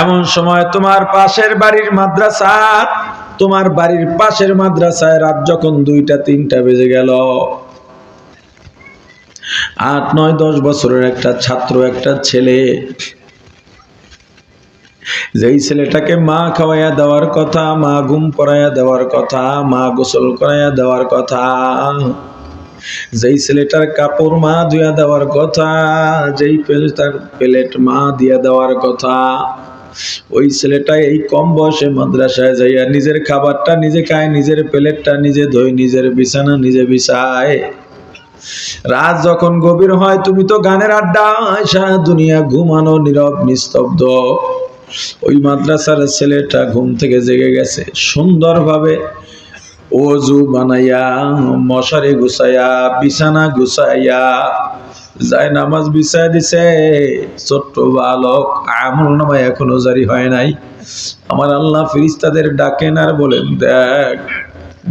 এমন সময় তোমার পাশের বাড়ির মাদ্রাসা, তোমার বাড়ির পাশের মাদ্রাসায় রাত যখন দুইটা, তিনটা বেজে গেল। আট, নয়, দশ বছরের একটা ছাত্র, একটা ছেলে, যেই ছেলেটাকে মা খাওয়াইয়া দেওয়ার কথা, মা ঘুম পড়াইয়া দেওয়ার কথা, মা গোসল করাইয়া দেওয়ার কথা যেই ছেলেটার কাপড় মা ধুয়া দেওয়ার কথা, যেই তার প্লেট মা দিয়া দেওয়ার কথা, ওই ছেলেটা এই কম বয়সে মাদ্রাসায় যাইয়া নিজের খাবারটা নিজে খায়, নিজের প্লেটটা নিজে ধোয়, নিজের বিছানা নিজে বিছায়। রাত যখন গভীর হয়, তুমি তো গানের আড্ডা সারা দুনিয়া ঘুমানো নীরব, নিস্তব্ধ। ওই মাদ্রাসার ছেলেটা ঘুম থেকে জেগে গেছে, সুন্দরভাবে অজু বানাইয়া, মশারি গুছাইয়া, বিছানা গুছাইয়া, যায় নামাজ বিছাই দিছে। ছোট্ট বালক আমল নামায় এখনও জারি হয় নাই। আমার আল্লাহ ফিরিস্তাদের ডাকেন আর বলেন, দেখ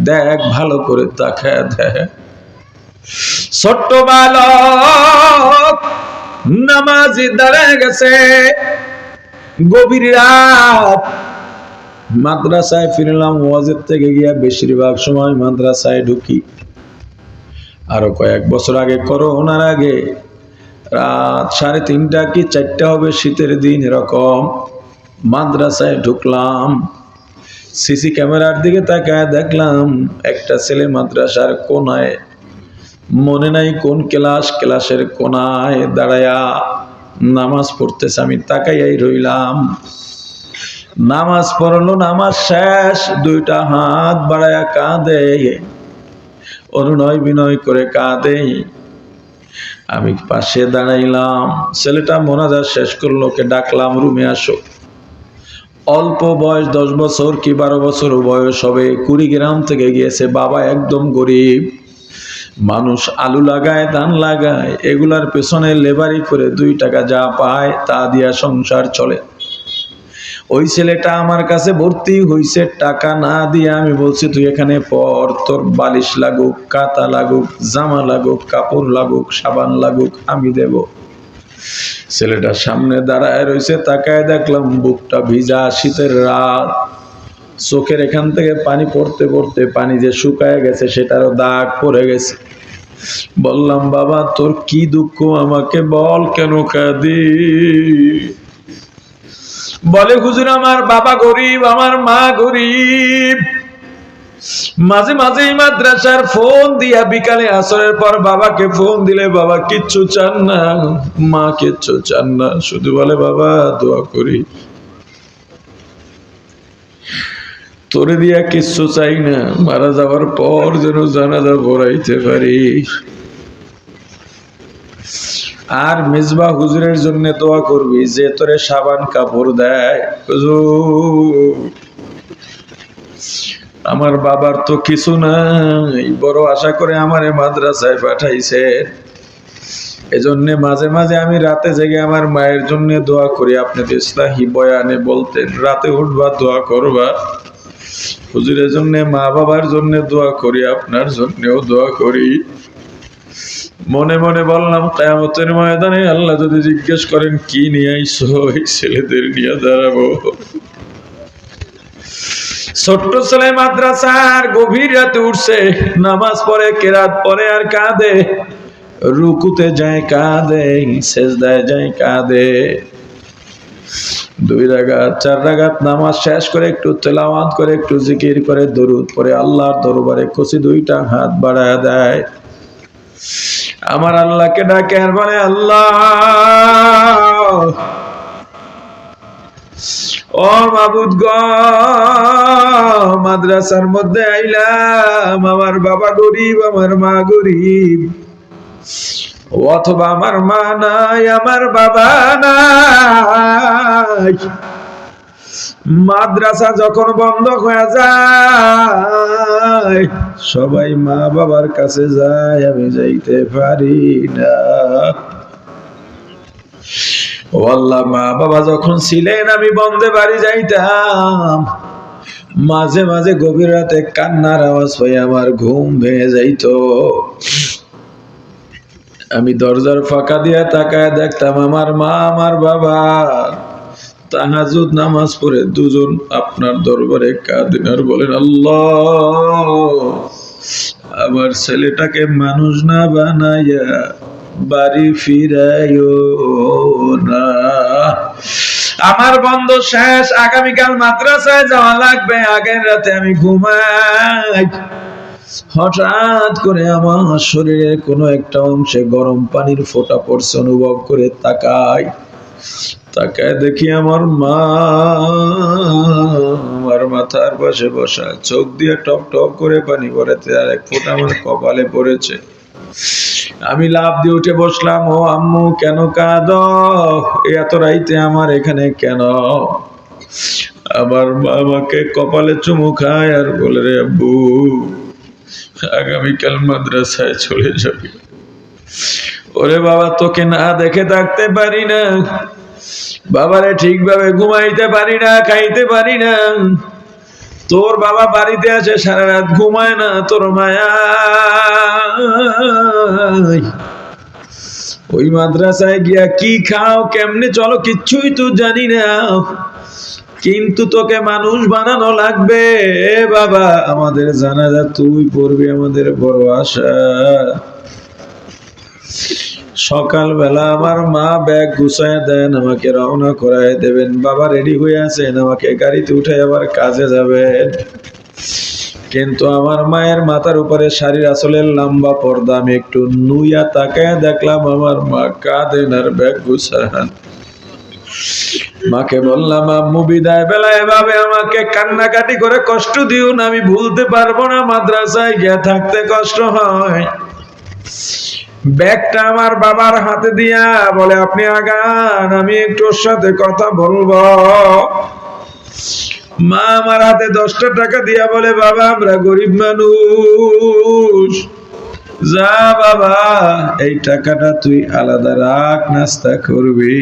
দেখ, ভালো করে তাকে দেখ। ছোট্ট বালক নামাজি দাঁড়ায় গেছে। গভীর রাত মাদ্রাসায় ফিরলাম, ওয়াজের থেকে গিয়া বেশিরভাগ সময় মাদ্রাসায় ঢুকি। আরও কয়েক বছর আগে, করোনার আগে, রাত সাড়ে তিনটা কি চারটা হবে শীতের দিন এরকম মাদ্রাসায় ঢুকলাম। সিসি ক্যামেরার দিকে তাকায় দেখলাম একটা ছেলে মাদ্রাসার কোনায়, মনে নাই কোন ক্লাস, ক্লাসের কোনায় দাঁড়ায়া নামাজ পড়তেছে। আমি তাকাইয়াই রইলাম। নামাজ পড়ল, নামাজ শেষ, দুইটা হাত বাড়ায়া কাঁদে। অনুনয় বিনয় করে কাঁদে। আমি পাশে দাঁড়াইলাম, ছেলেটা মোনাজার শেষ করল, ওকে ডাকলাম, রুমে আসো। অল্প বয়স, দশ বছর কি বারো বছর বয়স হবে, কুড়িগ্রাম থেকে গিয়েছে, বাবা একদম গরিব। মানুষ আলু লাগায়, ধান লাগায়, এগুলার পেছনে লেবারি করে দুই টাকা যা পায়, তা দিয়া সংসার চলে। ওই ছেলেটা আমার কাছে ভর্তি হইছে, টাকা না দিয়ে আমি বলছি, তুই এখানে পর তোর বালিশ লাগুক কাতা লাগুক, জামা লাগুক, কাপড় লাগুক, সাবান লাগুক, আমি দেব। ছেলেটা সামনে দাঁড়ায় রয়েছে তাকায় দেখলাম বুকটা ভিজা শীতের রাত। চোখের এখান থেকে পানি পড়তে পড়তে পানি যে শুকায় গেছে, সেটারও দাগ পড়ে গেছে। বললাম, বাবা, তোর কি দুঃখ আমাকে বল, কেন কাঁদি বলে, হুজুর, আমার বাবা গরিব, আমার মা গরিব। মাঝে মাঝে মাদ্রাসার ফোন দিয়া বিকালে আসরের পর বাবাকে ফোন দিলে, বাবা, কিচ্ছু চান না, মা কিচ্ছু চান না, শুধু বলে, বাবা, দোয়া করি। তোরে দিয়া কিচ্ছু চাই না, মারা যাওয়ার পর যেন জানাজা পড়াইতে পারি। আর মেজবা হুজুরের জন্য দোয়া করবি যে তোরে সাবান কাপড় দেয়। আমার বাবার তো কিছু নাই, বড় আশা করে আমারে মাদ্রাসায় পাঠাইছে। এজন্য মাঝে মাঝে আমি রাতে জেগে আমার মায়ের জন্য দোয়া করি, আপনি তো ইসলাহি বয়ানে বলতেন, রাতে উঠবা, দোয়া করবা। হুজুরের জন্য মা বাবার জন্য দোয়া করি, আপনার জন্যও দোয়া করি। মনে মনে বললাম, কেয়ামতের ময়দানে আল্লাহ যদি জিজ্ঞেস করেন, কি নিয়ে আইসো? এই ছেলেদের নিয়ে দাঁড়াবো। ছোট্ট ছেলে মাদ্রাসার গভীর রাতে উঠছে, নামাজ পড়ে, কেরাত পরে আর কাঁদে। রুকুতে যায়, কাঁদে, সেজদায় যায়, কাঁদে। দুই রাগাত, চার রাগাত নামাজ শেষ করে একটু তেলাওয়াত করে, একটু জিকির করে, দরুদ পরে আল্লাহর দরবারে কষি দুইটা হাত বাড়ায় দেয়। আমার আল্লাহকে ডাকে আর বলে, আল্লাহ! ও মাবুদ গ, মাদ্রাসার মধ্যে আইলাম, আমার বাবা গরিব, আমার মা গরিব। অথবা আমার মা নাই, আমার বাবা নাই। মাদ্রাসা যখন বন্ধ হয়ে যায়, সবাই মা বাবার কাছে যায়, আমি যাইতে পারি না। মা বাবা যখন ছিলেন, আমি বন্ধে বাড়ি যাইতাম। মাঝে মাঝে গভীর রাতে কান্নার আওয়াজ হয়ে আমার ঘুম ভেঙে যাইতো। আমি দরজার ফাঁকা দিয়ে তাকায় দেখতাম আমার মা, আমার বাবা। তাহাজুদ নামাজ পড়ে দুজন আপনার দরবারে কাদিনার বলেন, আল্লাহ, আমার ছেলেটাকে মানুষ না বানাইয়া বাড়ি ফিরাইও না। আমার বন্ধ শেষ, আগামীকাল মাদ্রাসায় যাওয়া লাগবে, আগের রাতে আমি ঘুমাই। হঠাৎ করে আমার শরীরের কোনো একটা অংশে গরম পানির ফোঁটা পড়ছে, অনুভব করে তাকাই। তাকায় দেখি আমার মা। আমার মাথার পাশে বসা চোখ দিয়ে টপ টপ করে পানি পড়েছে আর এক ফোঁটা আমার কপালে পড়েছে। আমি লাভ দিয়ে উঠে বসলাম, ও আম্মু, কেন কাঁদ? এত রাইতে আমার এখানে কেন? আমার আমাকে কপালে চুমু খায় আর বলে, রে আব্বু, আগামীকাল মাদ্রাসায় চলে যাবি। ওরে বাবা, তোকে না দেখে থাকতে পারি না। বাবারে ঠিকভাবে ঘুমাইতে পারি না, খাইতে পারি না। তোর বাবা বাড়িতে আছে সারা রাত ঘুমায় না, তোর মায়া। ওই মাদ্রাসায় গিয়া কি খাও, কেমনে চলো কিচ্ছুই তো জানি না। কিন্তু তোকে মানুষ বানানো লাগবে বাবা, আমাদের জানাজা তুই পড়বি, আমাদের বড় আশা। সকালবেলা আমার মা ব্যাগ গুছায় দেন, আমাকে রওনা করায় দেবেন। বাবা রেডি হয়ে আছেন, আমাকে গাড়িতে উঠে আবার কাজে যাবেন। কিন্তু আমার মায়ের মাথার উপরে শাড়ির আসলের লম্বা পর্দা, আমি একটু নুইয়া তাকায় দেখলাম আমার মা কাঁদেন আর ব্যাগ গুছান। মাকে বললাম, আম্মু, বিদায় বেলা এভাবে আমাকে কান্নাকাটি করে কষ্ট দিও না, আমি ভুলতে পারব না, মাদ্রাসায় গিয়ে থাকতে কষ্ট হয়। ব্যাগটা আমার বাবার হাতে দিয়া বলে, আপনি আগান, আমি একটু ওর সাথে কথা বলব। মা আমার হাতে দশটা টাকা দিয়া বলে, বাবা, আমরা গরিব মানুষ। যা বাবা, এই টাকাটা তুই আলাদা রাখ, নাস্তা করবি।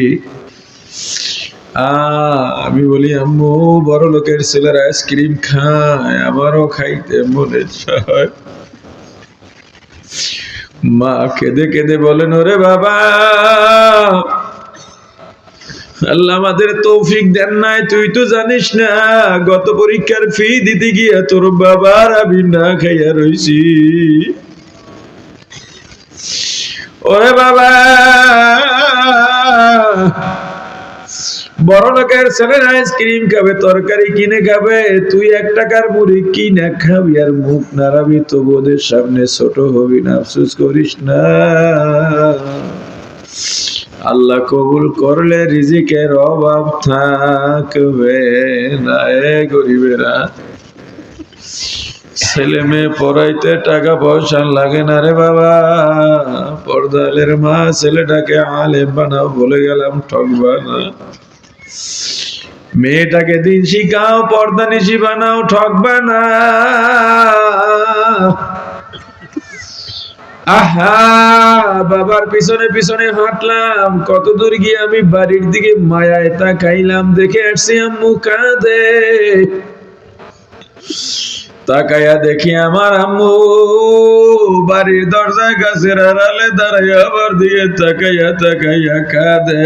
আমি বলি, আম্মু বড় লোকের ছেলের আইসক্রিম খায়, আমারও খাইতে মনে চায়। মা কেঁদে কেঁদে বলেন, ওরে বাবা, আল্লাহ আমাদের তৌফিক দেন নাই, তুই তো জানিস না, গত পরীক্ষার ফি দিতে গিয়ে তোর বাবার আমি না খাইয়া রইছি। ওরে বাবা বড় লোকের ছেলের আইসক্রিম খাবে, তরকারি কিনে খাবে, তুই এক টাকার মুড়ি কিনে খাবি আর মুখ নাড়াবি তো ওদের সামনে ছোট হবি না, আফসোস করিস না। আল্লাহ কবুল করলে রিজিকের অভাব থাকবে না এ গরিবেরা। ছেলে মেয়ে পড়াইতে টাকা পয়সা লাগে না রে বাবা। পর্দালের মা ছেলেটাকে আলেম বানাও বলে গেলাম ঠকবা না মেয়েটাকে দিন শিখাও, পর্দা নিশি বানাও ঠকবা না আহা, বাবার পিছনে পিছনে হাঁটলাম, কত দূর গিয়ে আমি বাড়ির দিকে মায়ায় তাকাইলাম, দেখে আসছি আম্মু কাঁদে। তাকাইয়া দেখি আমার আম্মু বাড়ির দরজা গাছের আড়ালে দাঁড়াইয়া আবার দিয়ে তাকাইয়া তাকাইয়া কাঁদে।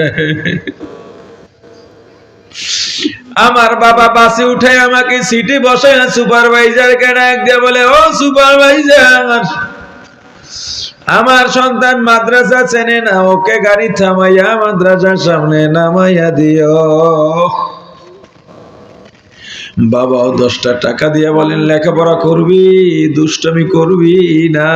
আমার বাবা বাসে উঠে আমাকে সিটে বসে সুপারভাইজার ডাক দিয়ে বলে, ও সুপারভাইজার, আমার সন্তান মাদ্রাসা চেনে না ওকে গাড়ি থামাইয়া মাদ্রাসার সামনে নামাইয়া দিও। বাবাও দশটা টাকা দিয়ে বলেন, লেখাপড়া করবি, দুষ্টমি করবি না।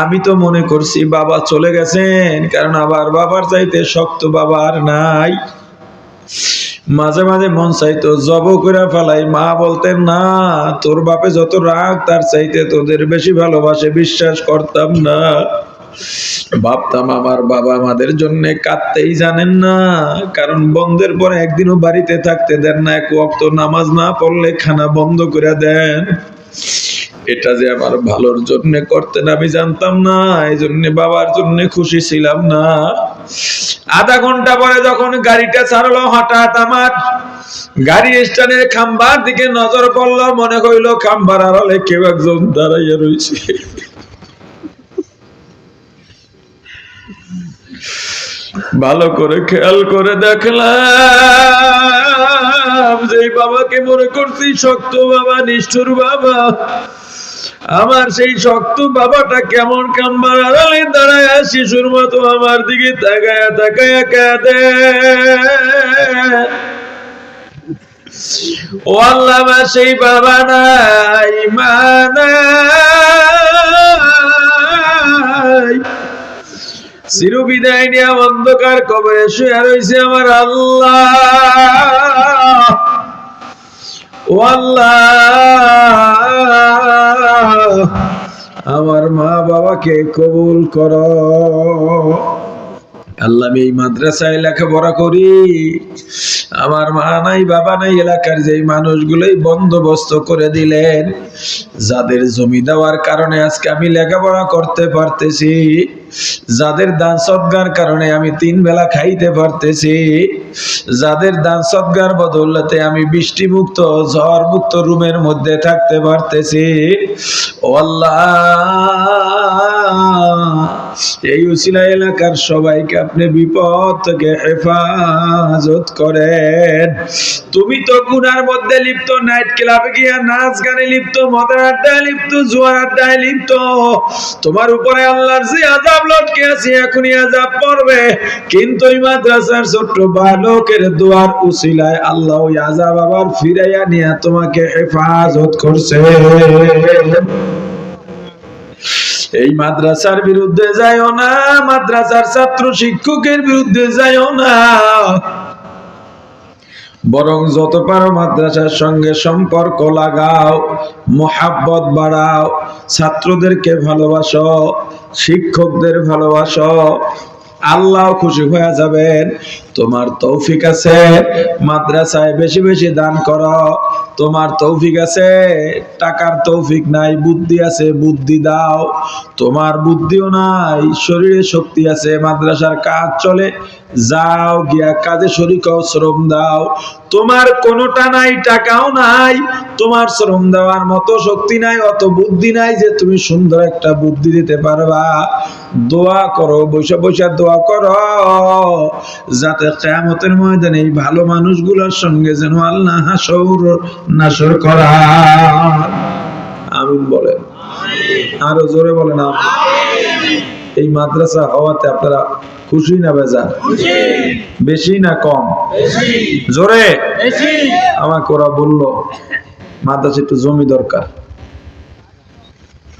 আমি তো মনে করছি বাবা চলে গেছেন, কারণ আবার বাবার চাইতে শক্ত বাবা আর নাই। মাঝে মাঝে মন চাইতো জব করে ফেলাই, মা বলতেন, না, তোর বাপে যত রাগ, তার চাইতে তোদের বেশি ভালোবাসে, বিশ্বাস করতাম না। ভাবতাম আমার বাবা আমাদের জন্য কাঁদতেই জানেন না, কারণ বন্ধের পরে একদিনও বাড়িতে থাকতে দেন না, এক ওয়াক্ত নামাজ না পড়লে খানা বন্ধ করে দেন। এটা যে আমার ভালোর জন্য করতেন আমি জানতাম না এই জন্য বাবার জন্য খুশি ছিলাম না। আধা ঘণ্টা পরে যখন গাড়িটা ছাড়লো হঠাৎ আমার, গাড়ি স্ট্যান্ডের খাম্বার দিকে নজর পড়ল, মনে হইল খাম্বার আড়ালে কেউ একজন দাঁড়াইয়া রয়েছে ভালো করে খেয়াল করে দেখলাম যে বাবাকে মনে করছি শক্ত বাবা, নিষ্ঠুর বাবা। আমার সেই শক্ত বাবাটা কেমন কাম্বার আড়ালে দাঁড়ায় শিশুর মতো আমার দিকে তাকায়া তাকায়া কাঁদে। ও আল্লাহ, আমার সেই বাবা নাই, মা নাই। বিদায় নিয়ে অন্ধকার কবরে শুয়ে রয়েছে আমার আল্লাহ। আমার মা বাবাকে কবুল কর। আল্লাহ এই মাদ্রাসায় লেখাপড়া করি। আমার মা নাই, বাবা নাই, এলাকার যে মানুষগুলোই বন্দোবস্ত করে দিলেন, যাদের জমি দেওয়ার কারণে আজকে আমি লেখাপড়া করতে পারতেছি, যাদের দান সদ্গার কারণে আমি তিন বেলা খাইতে পারতেছি, যাদের দান সদ্গার বদলতে আমি বৃষ্টি মুক্ত ঝড় মুক্ত রুমের মধ্যে থাকতে পারতেছি, ও আল্লাহ! এই উসিলা এলাকার সবাইকে আপনি বিপদ থেকে হেফাজত করেন। তুমি তো গুনার মধ্যে লিপ্ত নাইট ক্লাবে গিয়া নাচ গানে লিপ্ত, মদের আড্ডায় লিপ্ত, জুয়ার আড্ডায় লিপ্ত। তোমার উপরে আল্লাহর যে আজাব লটকে আছে, এখনই আজাব পড়বে। কিন্তু এই মাদ্রাসার ছোট্ট বালকের দোয়ার উসিলায় আল্লাহ ওই আজাব আবার ফিরাইয়া নিয়ে তোমাকে হেফাজত করছে। এই মাদ্রাসার বিরুদ্ধে যাইও না, মাদ্রাসার ছাত্র শিক্ষকের বিরুদ্ধে যাইও না। বরং যত পারো মাদ্রাসার সঙ্গে সম্পর্ক লাগাও, মোহাব্বত বাড়াও, ছাত্রদেরকে ভালোবাসো, শিক্ষকদের ভালোবাসো। আল্লাহ খুশি হয়ে যাবেন। তোমার তৌফিক আছে, মাদ্রাসায় বেশি বেশি দান করো। তোমার তৌফিক আছে, টাকার তৌফিক নাই, বুদ্ধি আছে, বুদ্ধি দাও। তোমার বুদ্ধিও নাই, শরীরে শক্তি আছে, মাদ্রাসার কাজ চলে যাও গিয়া কাজে শরিক শ্রম দাও। তোমার কোনোটা নাই, টাকাও নাই। তোমার শ্রম দেওয়ার মতো শক্তি নাই, অত বুদ্ধি নাই যে তুমি সুন্দর একটা বুদ্ধি দিতে পারবা। দোয়া করো বৈশা বৈশা দোয়া করো, যাতে কেয়ামতের ময়দানে এই ভালো মানুষগুলোর সঙ্গে যেন আল্লাহ হাসর, নাসর করা। আমিন বলেন। আরও জোরে বলেন। এই মাদ্রাসা হওয়াতে আপনারা খুশি না বেজা? বেশি না কম? জোরে? আমাকে ওরা বলল মাদ্রাসা একটু জমি দরকার।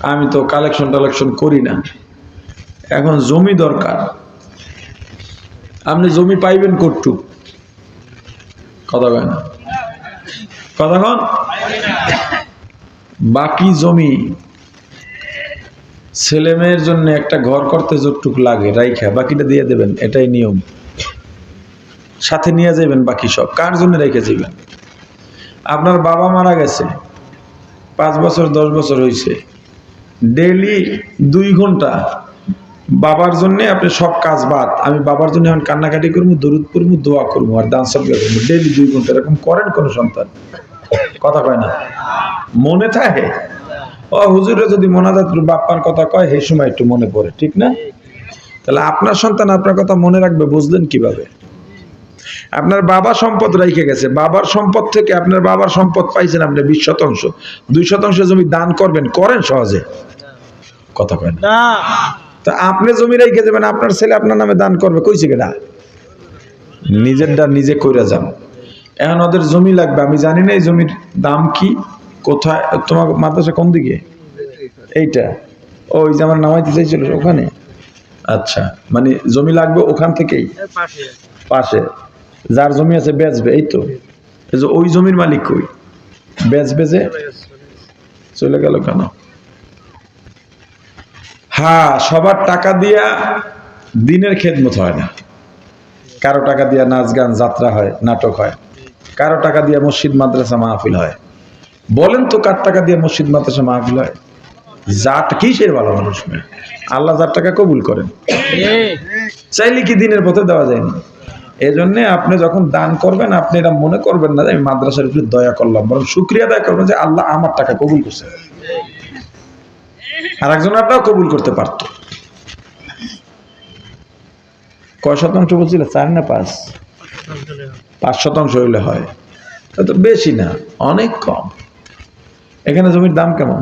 আমি তো কালেকশন টালেকশন করি না। এখন জমি দরকার। আপনি জমি পাইবেন কটুক কথা কয় না। কথা কন। বাকি জমি ছেলে মেয়ের জন্য একটা ঘর করতে যতটুক লাগে, রাইখা, বাকিটা দিয়ে দেবেন, এটাই নিয়ম। সাথে নিয়ে যাবেন বাকি সব। কার জন্য রেখে যাবেন? আপনার বাবা মারা গেছে, পাঁচ বছর, দশ বছর হয়েছে ডেইলি দুই ঘণ্টা বাবার জন্য আপনি সব কাজ বাদ। আমি বাবার জন্য এখন কান্নাকাটি করব, দরুদ করব দোয়া করব আর দান সব করব। ডেইলি দুই ঘণ্টা এরকম করেন কোনো সন্তান? কথা কয় না। মনে থাকে? ও হুজুরে যদি মোনাজাত বাপ্পার কথা কয় সেই সময় একটু মনে পড়ে ঠিক না? তাহলে আপনার সন্তান আপনার কথা মনে রাখবে বুঝলেন কীভাবে? আপনার বাবা সম্পদ রেখে গেছে বাবার সম্পদ থেকে আপনার বাবার সম্পদ পাইছেন আপনি বিশ শতাংশ দুই শতাংশ জমি দান করবেন করেন সহজে। কথা কয় না? তা আপনি জমি রেখে যাবেন আপনার ছেলে আপনার নামে দান করবে কইছে কেটা নিজেরটা নিজে কইরা যান। এখন ওদের জমি লাগবে আমি জানি না এই জমির দাম কি কোথায় তোমার মাদ্রাসা কোন দিকে? এইটা। ওই যে আমার নামাইতে চাইছিল ওখানে? আচ্ছা মানে জমি লাগবে ওখান থেকেই? পাশে। যার জমি আছে বেচবে এই তো। এই যে ওই জমির মালিক কই? বেচবে যে? চলে গেল কেন? হ্যাঁ সবার টাকা দিয়া দিনের খেদমত হয় না। কারও টাকা দিয়া নাচ গান যাত্রা হয় নাটক হয়। কারও টাকা দিয়া মসজিদ মাদ্রাসা মাহফিল হয়। বলেন তো কার টাকা দিয়ে মসজিদ, মাদ্রাসা, মাহফিল হয়? যার কিসের ভালো মানুষ মেয়ে? আল্লাহ যার টাকা কবুল করেন। চাইলে কি দিনের পথে দেওয়া যায়নি এই জন্য আপনি যখন দান করবেন, আপনি এটা মনে করবেন না যে আমি মাদ্রাসার উপরে দয়া করলাম, বরং শুক্রিয়া আদায় করবেন যে আল্লাহ আমার টাকা কবুল করছে। আর একজনেরটাও কবুল করতে পারত। কয় শতাংশ বলছিল? চার না পাঁচ? পাঁচ শতাংশ হইলে হয়। তো বেশি না, অনেক কম। এখানে জমির দাম কেমন?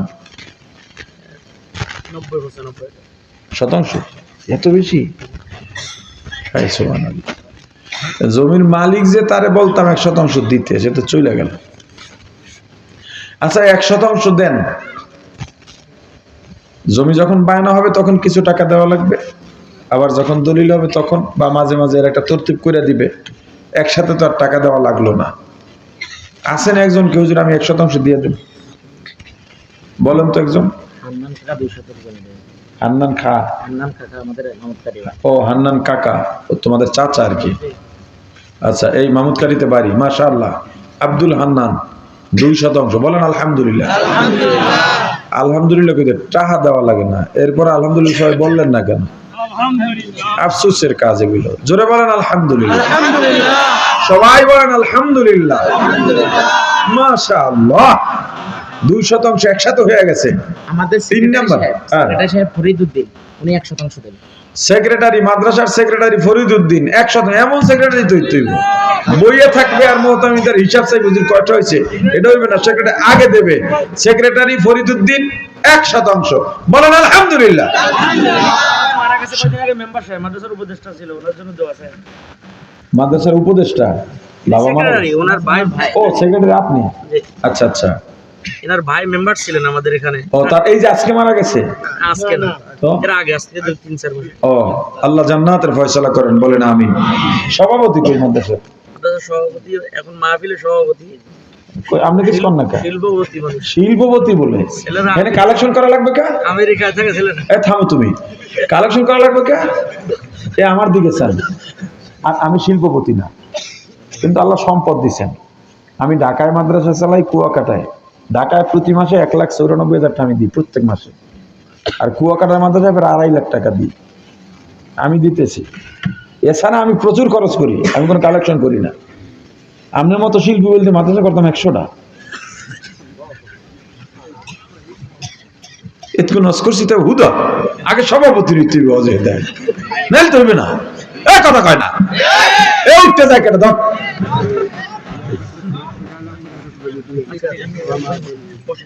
শতাংশ? এত বেশি? জমির মালিক যে তারে বলতাম এক শতাংশ দিতে সে তো চলে গেল। আচ্ছা এক শতাংশ দেন। জমি যখন বায়না হবে তখন কিছু টাকা দেওয়া লাগবে। আবার যখন দলিল হবে তখন বা মাঝে মাঝে এর একটা তরতিব করে দিবে। একসাথে তো আর টাকা দেওয়া লাগল না। আসেন একজন কেউ যদি আমি এক শতাংশ দিয়ে দেব। বলেন তো একজন। হান্নান খা। হান্নান কাকা আমাদের মামতকারী ও হান্নান কাকা ও তোমাদের চাচা আর কি। আচ্ছা এই মামুদকারিতে বাড়ি মাশা আল্লাহ আব্দুল হান্নান দুই শতাংশ। বলেন আলহামদুলিল্লাহ। আলহামদুলিল্লাহ। কিন্তু টাকা দেওয়া লাগে না। এরপর আলহামদুলিল্লাহ সবাই বললেন না কেন? আফসোসের কাজ এগুলো। জোরে বলেন আলহামদুলিল্লাহ। সবাই বলেন আলহামদুলিল্লাহ। মাশা আল্লাহ দুই শতাংশ একসাথে হয়ে গেছে। আমাদের তিন নাম্বার, হ্যাঁ। ফরিদুদ্দিন উনি এক শতাংশ দেন। সেক্রেটারি মাদ্রাসার সেক্রেটারি ফরিদউদ্দিন একসাথে এমন সেক্রেটারি তুই তুই বইয়ে থাকবে আর মোহতামিদার হিসাব কয়টা হয়েছে। এটা হইবে না সেক্রেটারি আগে দেবে। সেক্রেটারি ফরিদউদ্দিন এক শতাংশ। বলেন আলহামদুলিল্লাহ। মাদ্রাসার উপদেষ্টা ছিল ওনার জন্য দেওয়া মাদ্রাসার উপদেষ্টা? বাবা ও সেক্রেটারি আপনি? আচ্ছা আচ্ছা। এনার ভাই মেম্বার ছিলেন আমাদের এখানে। ও তার এই যে আজকে মারা গেছে? আজকে না। এর আগে আজকে দুই তিন চার মাস। ও আল্লাহ জান্নাতের ফয়সালা করেন বলেন আমি সভাপতি কই মাদ্রাসার মাদ্রাসার সভাপতি এখন মাহফিলের সভাপতি। কই আপনি কিছু কর না কা শিল্পপতি মানুষ শিল্পপতি বলে। এখানে কালেকশন করা লাগবে কা? আমেরিকায় থাকে ছেলেরা। এ থামো তুমি। কালেকশন করা লাগবে কে? এ আমার দিকে চান। আর আমি শিল্পপতি না। কিন্তু আল্লাহ সম্পদ দিছেন। আমি ঢাকায় মাদ্রাসা চালাই কুয়াকাটায়। ঢাকায় প্রতি মাসে এক লাখ চৌরানব্বই হাজার টাকা আমি দিই, প্রত্যেক মাসে। আর কুয়াকাটার মাদ্রাসায় প্রায় আড়াই লাখ টাকা দিই। আমি দিতেছি। এছাড়া আমি প্রচুর খরচ করি, আমি কোনো কালেকশন করি না। আপনার মতো শিল্পী বলতে মাদ্রাসা করতাম একশোটা। এতকু নস করছি তো আগে তো হইবে না। কথা কয় না। কেটে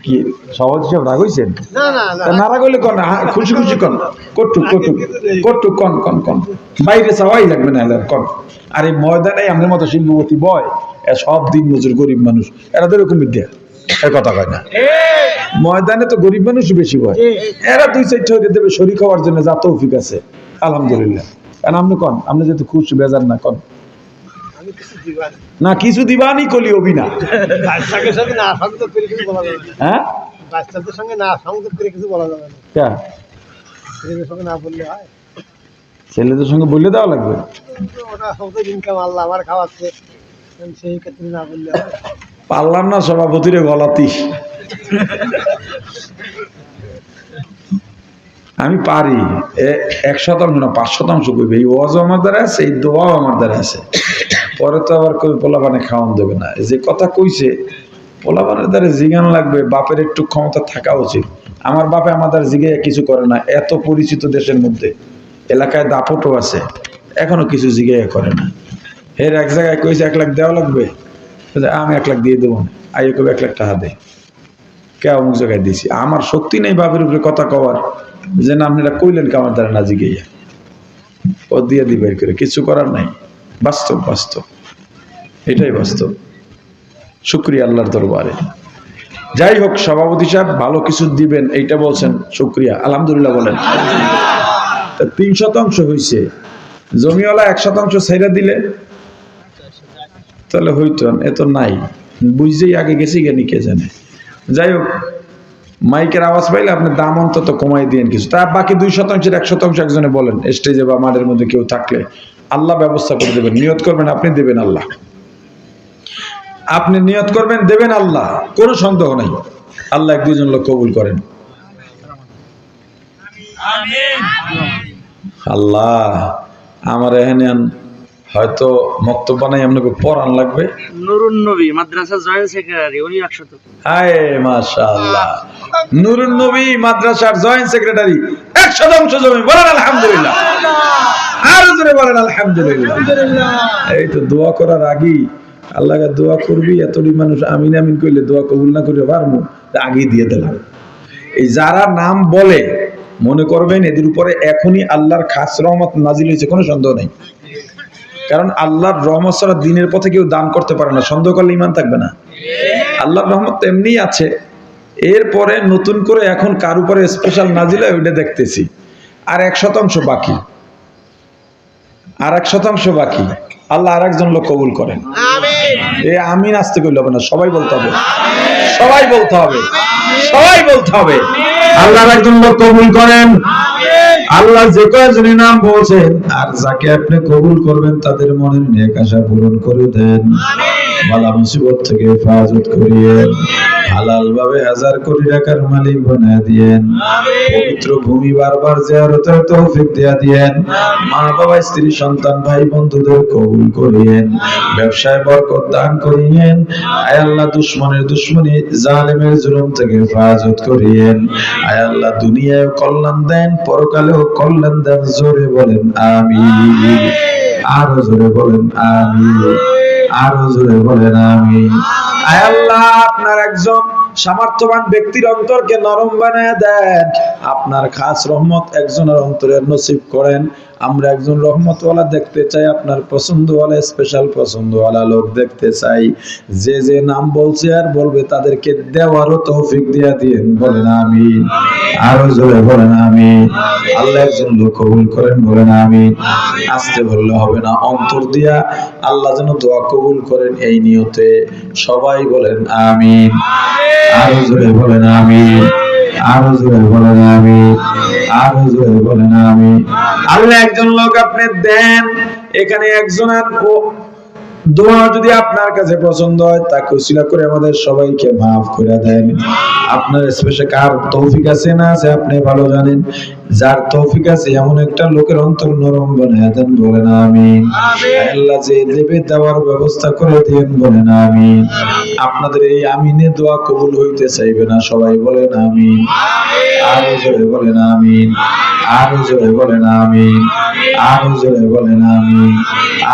কি সভাপতি সাহেব রাগ হইছেন? না রাগ হইলে কন খুশি খুশি কন। কটুক কটুক কটুক কন কন কন। বাইরে চাওয়াই লাগবে না এলার কন। আর এই ময়দানে আমাদের মতো শিল্পপতি বয় সব দিন মজুর গরিব মানুষ। এরা তো এরকম বিদ্যা কথা কয় না। ময়দানে তো গরিব মানুষ বেশি হয় এরা দুই হয়ে দেবে শরীর খাওয়ার জন্য যা তৌফিক আছে। আলহামদুলিল্লাহ। কারণ আপনি কন আপনি যেহেতু খুশ বেজার না কন। না। কিছু দিবানি কলি অবি না বাচ্চাদের সঙ্গে না সংযোগ করে কিছু বলা যাবে না। হ্যাঁ? বাচ্চাদের সঙ্গে না সংযোগ করে কিছু বলা যাবে না। ছেলেদের সঙ্গে না বললে হয়। ছেলেদের সঙ্গে বলে দেওয়া লাগবে? কিন্তু ওটা সবথেকে ইনকাম আল্লাহ আমার খাওয়াচ্ছে। সেই ক্ষেত্রে না বললে পারলাম না সভাপতিরে গলাতি। আমি পারি। এক শতাংশ না পাঁচ শতাংশ কইবে। এই ওয়াজও আমার দ্বারা আছে এই দোয়াও আমার দ্বারা আছে। পরে তো আবার কই পোলাপানে খাওয়ান দেবে না। যে কথা কইছে পোলা পোলাপানের দ্বারা জিগান লাগবে, বাপের একটু ক্ষমতা থাকা উচিত। আমার বাপে আমাদের জিগে কিছু করে না, এত পরিচিত দেশের মধ্যে। এলাকায় দাপটও আছে, এখনও কিছু জিগে করে না। এর এক জায়গায় কইছে, এক লাখ দেওয়া লাগবে? আমি এক লাখ দিয়ে দেবো না। আইয়ে কবে এক লাখ টাকা দে। কে অমুক জায়গায় দিছি? আমার শক্তি নেই বাপের উপরে কথা কওয়ার। যে না আপনারা কইলেন কে আমার দ্বারা না জিগাইয়া? ও দিয়ে দিবে করে, কিছু করার নাই। বাস্তব বাস্তব। এটাই বাস্তব। শুক্রিয়া আল্লাহর দরবারে। যাই হোক, সভাপতি সাহেব ভালো কিছু দিবেন, এইটা বলছেন, শুক্রিয়া। আলহামদুলিল্লাহ বলেন। তিন শতাংশ হয়েছে জমিওয়ালা এক শতাংশ ছেড়ে দিলে? তাহলে হইতো এত নাই। বুঝতেই আগে গেছি জ্ঞানী কে জানে। যাই হোক, মাইকের আওয়াজ পাইলে আপনি দাম অন্তত কমাই দিয়েন কিছু। তা বাকি দুই শতাংশের এক শতাংশ একজনে বলেন, স্টেজে বা মাঠের মধ্যে কেউ থাকলে। আল্লাহ ব্যবস্থা করে দেবেন নিয়ত করবেন আপনি দেবেন আল্লাহ। আপনি নিয়ত করবেন দেবেন আল্লাহ কোনো সন্দেহ নাই। আল্লাহ এক দুজন লোক কবুল করেন। আল্লাহ আমার এখানে হয়তো বক্তব্য নাই আপনাকে পড়ান লাগবে। নুরুন নবী মাদ্রাসা জয়েন্ট সেক্রেটারি উনি একশো হায় মাশাআল্লাহ। নুরুন নবী মাদ্রাসার জয়েন্ট সেক্রেটারি এক শতাংশ জমি বলেন আলহামদুলিল্লাহ। জোরে বলেন আলহামদুলিল্লাহ। এই তো দোয়া করার আগেই আল্লাহকে দোয়া করবি এতটি মানুষ আমিন আমিন করলে দোয়া কবুল না করে পারব তা আগেই দিয়ে দিলাম। এই যারা নাম বলে মনে করবেন এদের উপরে এখনই আল্লাহর খাস রহমত নাজিল হয়েছে কোনো সন্দেহ নেই। কারণ আল্লাহর রহমত ছাড়া দিনের পথে কেউ দান করতে পারে না সন্দেহ করলে ইমান থাকবে না। আল্লাহর রহমত তো এমনিই আছে। এরপরে নতুন করে এখন কার উপরে স্পেশাল নাজিল ওইটা দেখতেছি। আর এক শতাংশ বাকি। আর এক শতাংশ বাকি। আল্লাহ আর একজন লোক কবুল করেন। এ আমি নাচতে করলে হবে না সবাই বলতে হবে। সবাই বলতে হবে। সবাই বলতে হবে। আল্লাহর একজন লোক কবুল করেন। আল্লাহ যে কয়েকজনের নাম বলছেন আর যাকে আপনি কবুল করবেন তাদের মনের নেক আশা পূরণ করে দেন। বালা মুসিবত থেকে হেফাজত করিয়েন হালাল ভাবে হাজার কোটি টাকার মালিক বানায় দিয়েন। পবিত্র ভূমি বারবার জিয়ারতের তৌফিক দেয়া দিয়েন। মা বাবা স্ত্রী সন্তান ভাই বন্ধুদের কবুল করিয়েন। ব্যবসায় বরকত দান করিয়েন। আয় আল্লাহ দুশ্মনের দুশ্মনী জালেমের জুলুম থেকে হেফাজত করিয়েন। আয় আল্লাহ দুনিয়ায় কল্যাণ দেন পরকালেও কল্যাণ দেন। জোরে বলেন আমি আরও জোরে বলেন আমি আরও জোরে বলেন আমি আয় আল্লাহ আপনার একজন সামর্থ্যবান ব্যক্তির অন্তরকে নরম বানায় দেন। আপনার খাস রহমত একজনের অন্তরের নসিব করেন। আমরা একজন রহমতওয়ালা দেখতে চাই, আপনার পছন্দওয়ালা স্পেশাল পছন্দওয়ালা লোক দেখতে চাই। যে যে নাম বলছে আর বলবে, তাদেরকে দেওয়ারও তৌফিক দিয়া দিয়েন, বলেন আমি আরও জোরে বলেন আমি আল্লাহ একজন লোক কবুল করেন, বলেন আমি আসতে বললে হবে না, অন্তর দিয়া আল্লাহ যেন দোয়া কবুল করেন এই নিয়তে। সবাই বলেন আমিন। আরও জোরে বলেন আমি আরও জোরে বলেন আমি, আরও জোরে বলেন আমি। আল্লাহ একজন লোক আপনি দেন, এখানে একজন আর দোয়া যদি আপনার কাছে পছন্দ হয় তাকে উসিলা করে আমাদের সবাইকে মাফ করে দেন। আপনার স্পেশাল কার তৌফিক আছে না আছে আপনি ভালো জানেন। যার তৌফিক আছে এমন একটা লোকের অন্তর নরম বানায় দেন বলেন আমি আল্লাহ যে দেবে দেওয়ার ব্যবস্থা করে দিন বলেন আমি আপনাদের এই আমিনে দোয়া কবুল হইতে চাইবে না সবাই বলেন আমি আরও জোরে বলেন আমি আরও জোরে বলেন আমি আরও জোরে বলেন আমি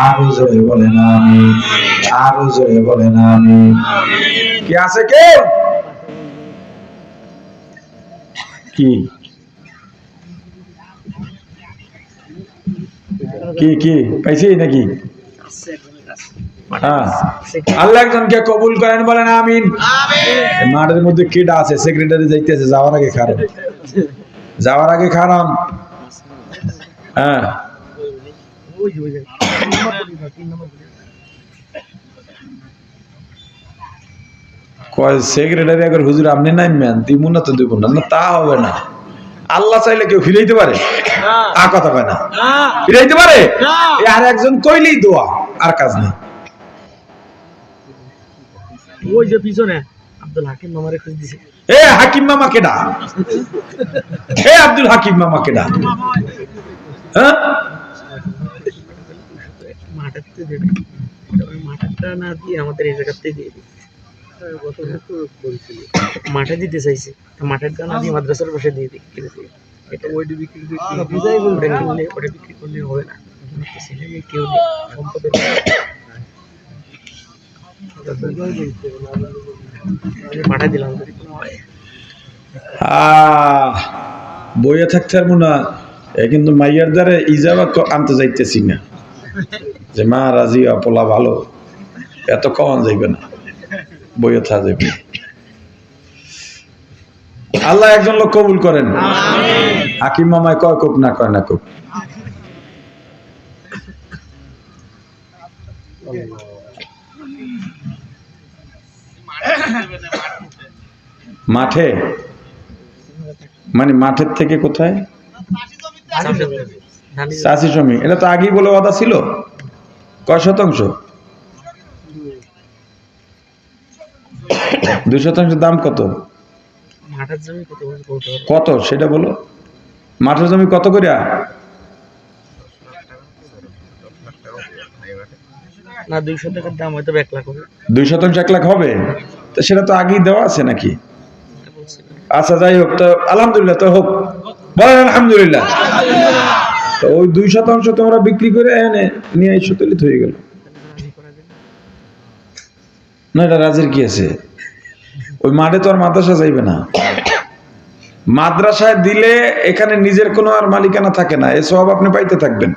আরও জোরে বলেন আমি আরও জোরে বলেন আমি কি আছে কেউ? কি? কি কি? পাইছি নাকি? হ্যাঁ। আল্লাহ একজনকে কবুল করেন বলেন আমিন। মাঠের মধ্যে কেটা আছে? সেক্রেটারি যাইতেছে যাওয়ার আগে খারাপ যাওয়ার আগে খারাপ হ্যাঁ। কয় সেক্রেটারি একবার হুজুর আপনি নাই ম্যান দিব না তো দিব না না তা হবে না। আল্লাহ চাইলে কেউ ফিরাইতে পারে? আর কথা কয় না। ফিরাইতে পারে? আর একজন কইলেই দোয়া আর কাজ নেই। ওই যে পিছনে আব্দুল হাকিম মামারে খোঁজ দিছে। এ হাকিম মামা কেডা? এ আব্দুল হাকিম মামা কেডা? হ্যাঁ? মাঠেতে দেবে ওই না দিয়ে আমাদের এই জায়গাতে দিয়ে দিবে মাঠে দিতে চাইছে। তো মাঠের দানা দিয়ে মাদ্রাসার পাশে দিয়ে দিই এটা ওইটা বিক্রি বলবে ওটা। কিনলে ওটা বিক্রি করলে হবে না। এখানে ছেলে মেয়ে কেউ নেই সম্পদের আমি পাঠাই দিলাম যদি কোনো হয়। বইয়ে থাকতে পারব না। এ কিন্তু মাইয়ার দ্বারা ইজাবা ক- আনতে যাইতেছি না। যে মা রাজি অপলা ভালো। এত কম যাইবে না। বইয়ে থাকা যাইবে। আল্লাহ একজন লোক কবুল করেন। হাকিম মামায় কয় কোপ না কয় না কোপ? মাঠে? মানে মাঠের থেকে কোথায়? চাষি শ্রমিক এটা তো আগেই বলে কথা ছিল। কয় শতাংশ? দুই শতাংশ দাম কত? মাঠের জমি কত সেটা বলো। মাঠের জমি কত করিয়া না দুইশো টাকার দাম হয়তো এক লাখ হবে। দুই শতাংশ এক লাখ হবে? তো সেটা তো আগেই দেওয়া আছে নাকি? আচ্ছা যাই হোক তো আলহামদুলিল্লাহ তো হোক। বলেন আলহামদুলিল্লাহ। তো ওই দুই শতাংশ তোমরা বিক্রি করে এনে নিয়ে এসো হয়ে গেল। না এটা রাজের কি আছে? ওই মাঠে তো আর মাদ্রাসা যাইবে না। মাদ্রাসায় দিলে এখানে নিজের কোনো আর মালিকানা থাকে না, এ সব আপনি পাইতে থাকবেন।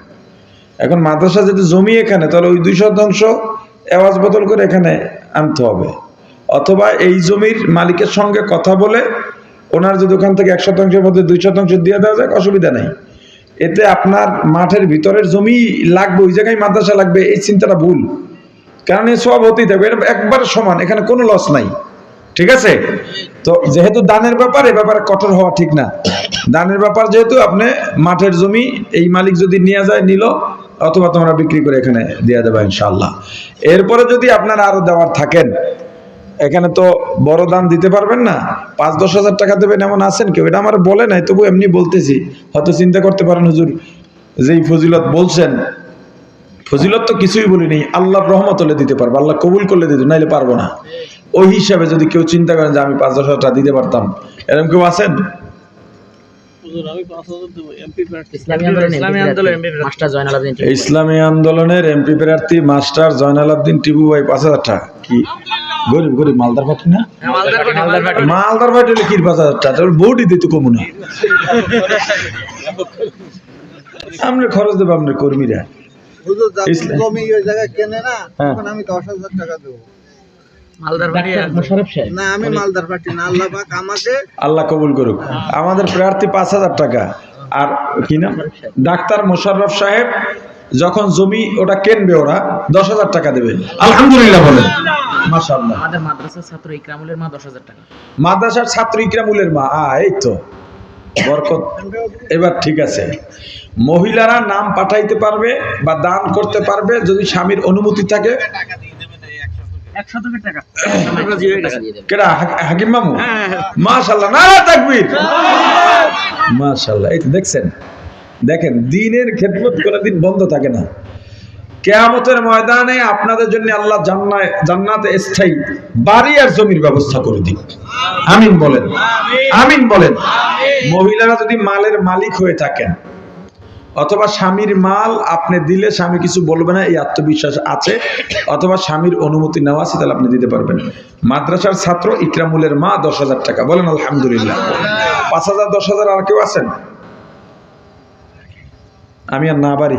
এখন মাদ্রাসা যদি জমি এখানে, তাহলে ওই দুই শতাংশ এওয়াজ বদল করে এখানে আনতে হবে। অথবা এই জমির মালিকের সঙ্গে কথা বলে ওনার যদি ওখান থেকে এক শতাংশের মধ্যে দুই শতাংশ দিয়ে দেওয়া যায়, অসুবিধা নেই। এতে আপনার মাঠের ভিতরের জমি লাগবে, ওই জায়গায় মাদ্রাসা লাগবে, এই চিন্তাটা ভুল। কারণ এ সব হতেই থাকবে এটা একবার সমান, এখানে কোনো লস নাই। ঠিক আছে? তো যেহেতু দানের ব্যাপার, এ ব্যাপারে কঠোর হওয়া ঠিক না। দানের ব্যাপার যেহেতু আপনি মাঠের জমি, এই মালিক যদি নিয়ে যায়, নিল, অথবা তোমরা বিক্রি করে এখানে দেওয়া দেবে ইনশাল্লাহ এরপরে যদি আপনারা আরও দেওয়ার থাকেন, এখানে তো বড় দাম দিতে পারবেন না, পাঁচ দশ হাজার টাকা দেবেন এমন আছেন কেউ? এটা আমার বলে নাই, তবু এমনি বলতেছি। হয়তো চিন্তা করতে পারেন হুজুর, যেই ফজিলত বলছেন, ফজিলত তো কিছুই বলিনি, আল্লাহর রহমত হলে দিতে পারব, আল্লাহ কবুল করলে দিতে নাইলে পারব না। ওই হিসাবে যদি কেউ চিন্তা করেন যে আমি পাঁচ দশ হাজার টাকা দিতে পারতাম এরকম কেউ আছেন? ইসলামী আন্দোলনের এমপি প্রার্থী মাস্টার জয়নাল আবদিন টিবু ভাই পাঁচ হাজার টাকা। কি? গরিব গরিব মালদার না? মালদার পাঠি হলে কি পাঁচ হাজার টাকা? তাহলে বউটি দিতে কমু না। আমরা খরচ দেবো আপনার কর্মীরা। ইসলাম- ওই জায়গায় কেনে না হ্যাঁ। আমি দশ হাজার টাকা দেবো। মালদার মোশারফ সাহেব। না আমি মালদার পার্টি না আল্লাহ পাক আমাকে আল্লাহ কবুল করুক। আমাদের প্রার্থী পাঁচ হাজার টাকা। আর কি না ডাক্তার মোশাররফ সাহেব যখন জমি ওটা কিনবে ওরা দশ হাজার টাকা দেবে। আলহামদুলিল্লাহ বলেন। মাশাআল্লাহ। আমাদের মাদ্রাসার ছাত্র ইকরামুলের মা দশ হাজার টাকা। মাদ্রাসার ছাত্র ইকরামুলের মা। আ এই তো। বরকত। এবার ঠিক আছে। মহিলারা নাম পাঠাইতে পারবে বা দান করতে পারবে যদি স্বামীর অনুমতি থাকে। দেখেন, দিনের খেদমত বন্ধ থাকে না। কেয়ামতের ময়দানে আপনাদের জন্য আল্লাহ জান্নাতে স্থায়ী বাড়ি আর জমির ব্যবস্থা করে দিন আমিন বলেন। আমিন বলেন। মহিলারা যদি মালের মালিক হয়ে থাকেন অথবা স্বামীর মাল আপনি দিলে স্বামী কিছু বলবে না, এই আত্মবিশ্বাস আছে। অথবা স্বামীর অনুমতি নেওয়া আছে, তাহলে আপনি দিতে পারবেন। মাদ্রাসার ছাত্র ইকরামুলের মা দশ হাজার টাকা। বলেন, আলহামদুলিল্লাহ। পাঁচ হাজার, দশ হাজার আর কেউ আছেন? আমি আর না বাড়ি